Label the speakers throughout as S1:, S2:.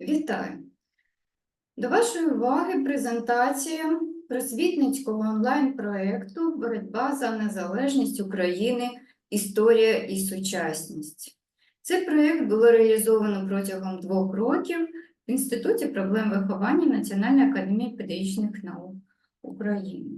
S1: Вітаю! До вашої уваги презентація просвітницького онлайн-проєкту Боротьба за незалежність України. Історія і сучасність. Цей проєкт було реалізовано протягом двох років в Інституті проблем виховання Національної академії педагогічних наук України.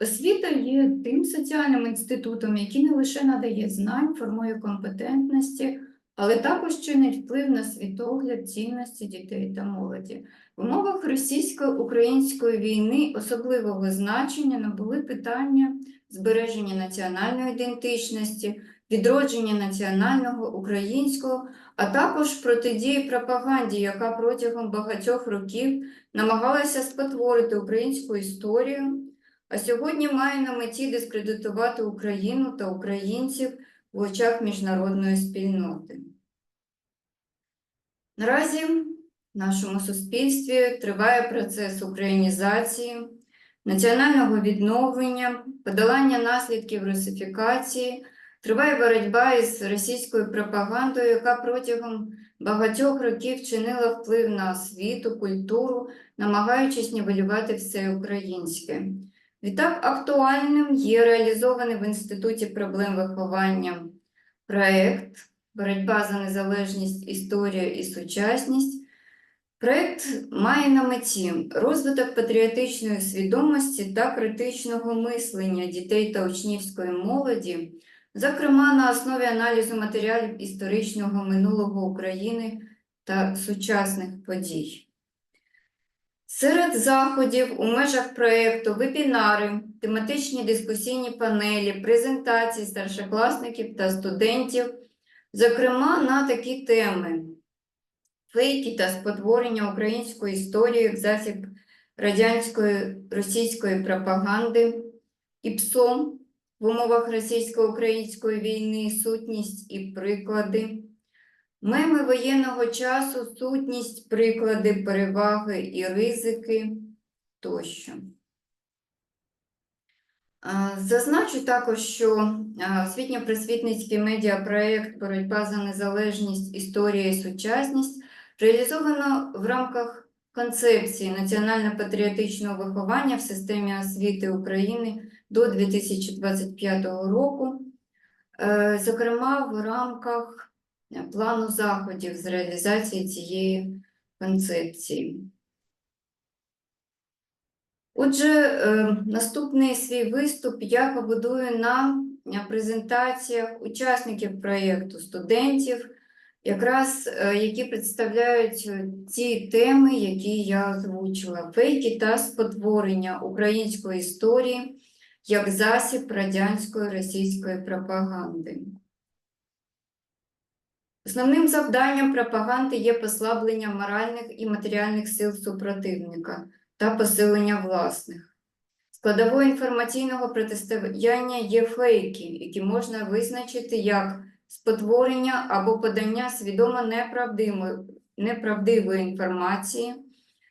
S1: Освіта є тим соціальним інститутом, який не лише надає знань, формує компетентності, але також чинить вплив на світогляд цінності дітей та молоді. В умовах російсько-української війни особливого значення набули питання збереження національної ідентичності, відродження національного українського, а також протидії пропаганді, яка протягом багатьох років намагалася спотворити українську історію, а сьогодні має на меті дискредитувати Україну та українців в очах міжнародної спільноти. Наразі в нашому суспільстві триває процес українізації, національного відновлення, подолання наслідків русифікації, триває боротьба із російською пропагандою, яка протягом багатьох років чинила вплив на освіту, культуру, намагаючись нівелювати все українське. Відтак актуальним є реалізований в Інституті проблем виховання проєкт Боротьба за незалежність, історія і сучасність. Проєкт має на меті розвиток патріотичної свідомості та критичного мислення дітей та учнівської молоді, зокрема на основі аналізу матеріалів історичного минулого України та сучасних подій. Серед заходів у межах проєкту вебінари, тематичні дискусійні панелі, презентації старшокласників та студентів, зокрема на такі теми: фейки та спотворення української історії як засіб радянської російської пропаганди, ІПСО в умовах російсько-української війни, сутність і приклади. Меми воєнного часу, сутність, приклади, переваги і ризики тощо. Зазначу також, що освітньо-просвітницький медіапроєкт Боротьба за незалежність, історія і сучасність реалізовано в рамках концепції національно-патріотичного виховання в системі освіти України до 2025 року, е, зокрема в рамках плану заходів з реалізації цієї концепції. Отже, е, наступний свій виступ я побудую на е, презентаціях учасників проєкту, студентів, якраз е, які представляють ті теми, які я озвучила: фейки та спотворення української історії як засіб радянської російської пропаганди. Основним завданням пропаганди є послаблення моральних і матеріальних сил супротивника та посилення власних. Складовою інформаційного протистояння є фейки, які можна визначити як спотворення або подання свідомо неправдивої, неправдивої інформації.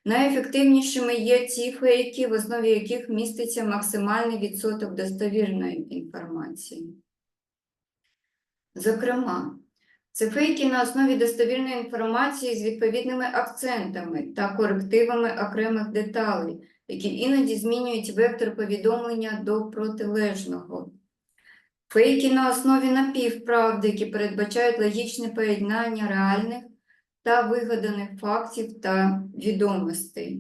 S1: Найефективнішими є ті фейки, в основі яких міститься максимальний відсоток достовірної інформації. Зокрема, це фейки на основі достовірної інформації з відповідними акцентами та корективами окремих деталей, які іноді змінюють вектор повідомлення до протилежного. Фейки на основі напівправди, які передбачають логічне поєднання реальних та вигаданих фактів та відомостей.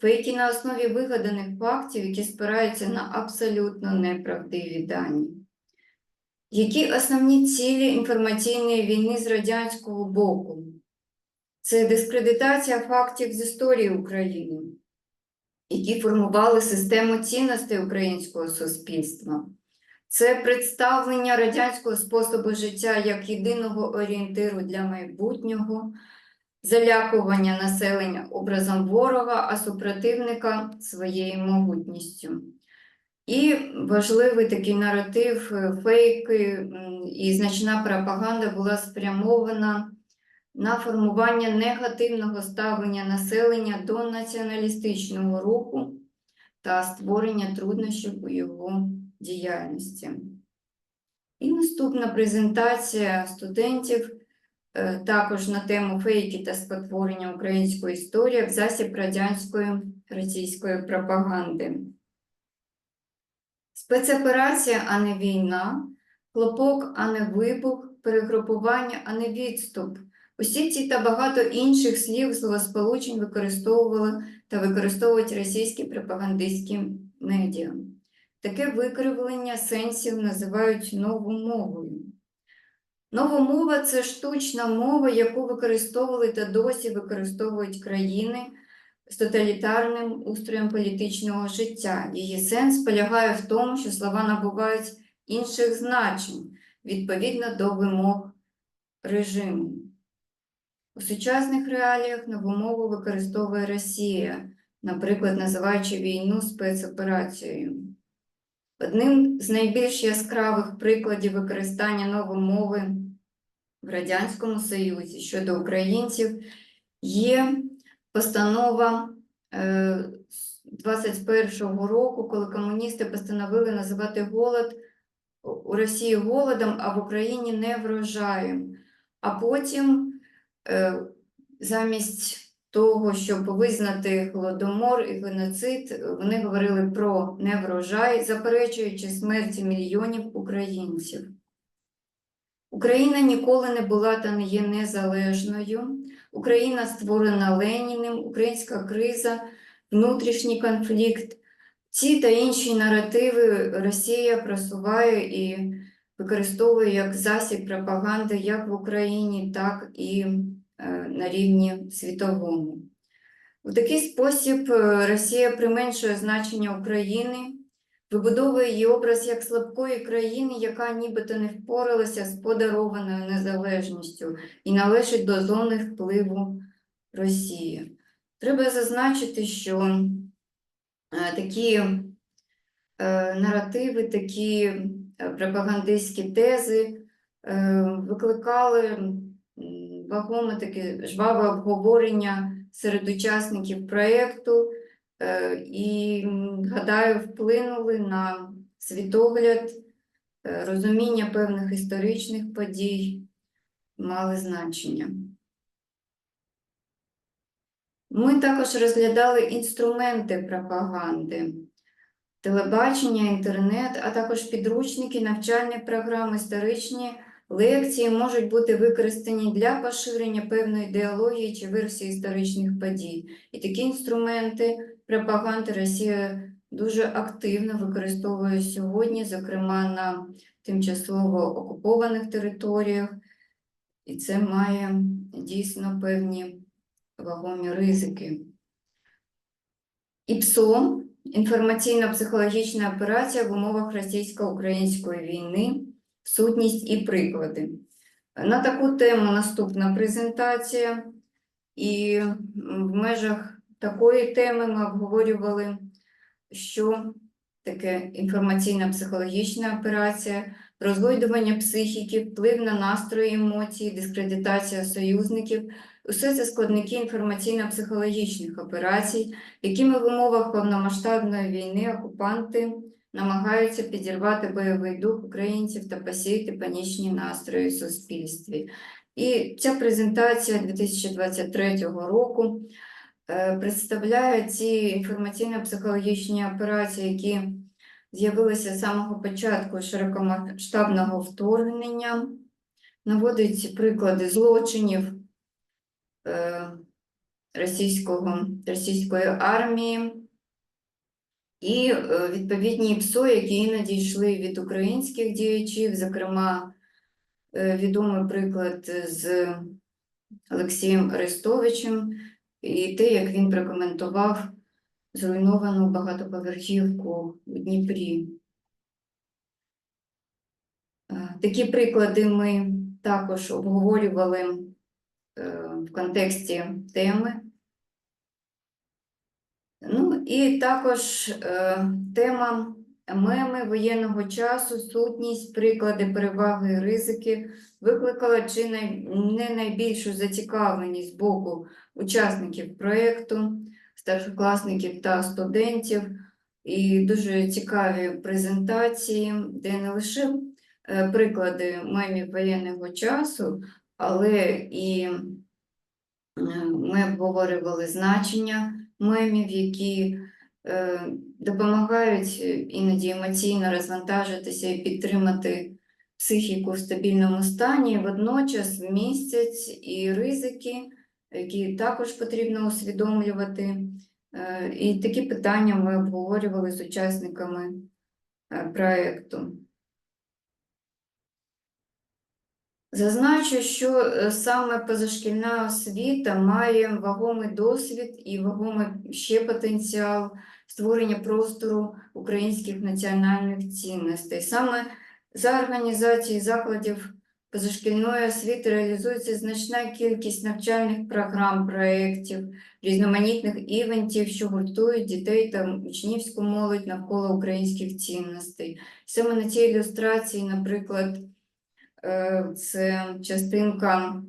S1: Фейки на основі вигаданих фактів, які спираються на абсолютно неправдиві дані. Які основні цілі інформаційної війни з радянського боку? Це дискредитація фактів з історії України, які формували систему цінностей українського суспільства. Це представлення радянського способу життя як єдиного орієнтиру для майбутнього, залякування населення образом ворога, а супротивника своєю могутністю. І важливий такий наратив, е, фейки і значна пропаганда була спрямована на формування негативного ставлення населення до націоналістичного руху та створення труднощів у його діяльності. І наступна презентація студентів е, також на тему фейки та спотворення української історії в засіб радянської російської пропаганди. Спецоперація, а не війна, хлопок, а не вибух, перегрупування, а не відступ. Усі ці та багато інших слів словосполучень використовували та використовують російські пропагандистські медіа. Таке викривлення сенсів називають новомовою. Новомова це штучна мова, яку використовували та досі використовують країни з тоталітарним устроєм політичного життя. Її сенс полягає в тому, що слова набувають інших значень відповідно до вимог режиму. У сучасних реаліях нову мову використовує Росія, наприклад, називаючи війну спецоперацією. Одним з найбільш яскравих прикладів використання нової мови в Радянському Союзі щодо українців є постанова е, 21-го року, коли комуністи постановили називати голод у Росії голодом, а в Україні неврожаєм. А потім е, замість того, щоб визнати голодомор і геноцид, вони говорили про неврожай, заперечуючи смерті мільйонів українців. Україна ніколи не була та не є незалежною. Україна створена Леніним, українська криза, внутрішній конфлікт. Ці та інші наративи Росія просуває і використовує як засіб пропаганди як в Україні, так і е, на рівні світовому. У такий спосіб е, Росія применшує значення України, вибудовує її образ як слабкої країни, яка нібито не впоралася з подарованою незалежністю і належить до зони впливу Росії. Треба зазначити, що е, такі е, наративи, такі е, пропагандистські тези викликали вагоме таке жваве обговорення серед учасників проєкту і, гадаю, вплинули на світогляд, е, розуміння певних історичних подій, мали значення. Ми також розглядали інструменти пропаганди, телебачення, інтернет, а також підручники, навчальні програми, історичні лекції можуть бути використані для поширення певної ідеології чи версії історичних подій. І такі інструменти пропаганди Росія дуже активно використовує сьогодні, зокрема на тимчасово окупованих територіях, і це має дійсно певні вагомі ризики. ІПСО інформаційно-психологічна операція в умовах російсько-української війни, сутність і приклади. На таку тему наступна презентація, і в межах такої теми ми обговорювали, що таке інформаційно-психологічна операція, розгойдування психіки, вплив на настрої, емоції, дискредитація союзників, Усе це складники інформаційно-психологічних операцій, якими в умовах повномасштабної війни окупанти намагаються підірвати бойовий дух українців та посіяти панічні настрої в суспільстві. І ця презентація 2023 року е, представляє ці інформаційно-психологічні операції, які з'явилися з самого початку широкомасштабного вторгнення, наводить приклади злочинів е, російського, російської армії і е, відповідні ПСО, які іноді йшли від українських діячів, зокрема, відомий приклад з Олексієм Арестовичем, і те, як він прокоментував зруйновану багатоповерхівку у Дніпрі. Е, Такі приклади ми також обговорювали е, в контексті теми. Ну і також е, тема меми воєнного часу, сутність, приклади, переваги і ризики викликала чи не найбільшу зацікавленість з боку учасників проєкту, старшокласників та студентів, і дуже цікаві презентації, де не лише е, приклади мемів воєнного часу, але і е, ми обговорювали значення мемів, які допомагають е, іноді емоційно розвантажитися і підтримати психіку в стабільному стані, водночас містять і ризики, які також потрібно усвідомлювати. Е, І такі питання ми обговорювали з учасниками е, проекту. Зазначу, що е, саме позашкільна освіта має вагомий досвід і вагомий ще потенціал створення простору українських національних цінностей. Саме за організації закладів позашкільної освіти реалізується значна кількість навчальних програм, проєктів, різноманітних івентів, що гуртують дітей та учнівську молодь навколо українських цінностей. Саме на цій ілюстрації, наприклад, е, це частинка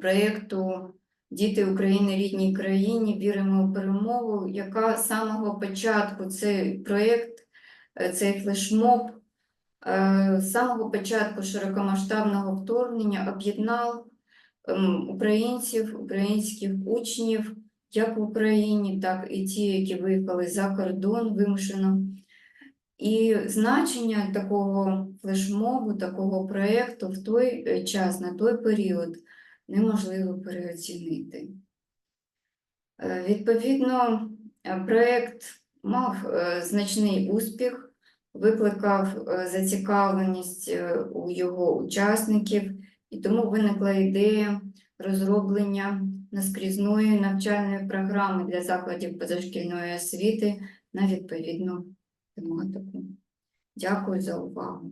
S1: проєкту Діти України рідній країні, віримо у перемогу, яка з самого початку цей проєкт, е, цей флешмоб, е, з самого початку широкомасштабного вторгнення об'єднав ем, українців, українських учнів, як в Україні, так і ті, які виїхали за кордон вимушено. І значення такого флешмобу, такого проєкту в той е, час, на той період, неможливо переоцінити. Е, Відповідно, е, проєкт мав е, значний успіх, викликав зацікавленість у його учасників, і тому виникла ідея розроблення наскрізної навчальної програми для закладів позашкільної освіти на відповідну тематику. Дякую за увагу.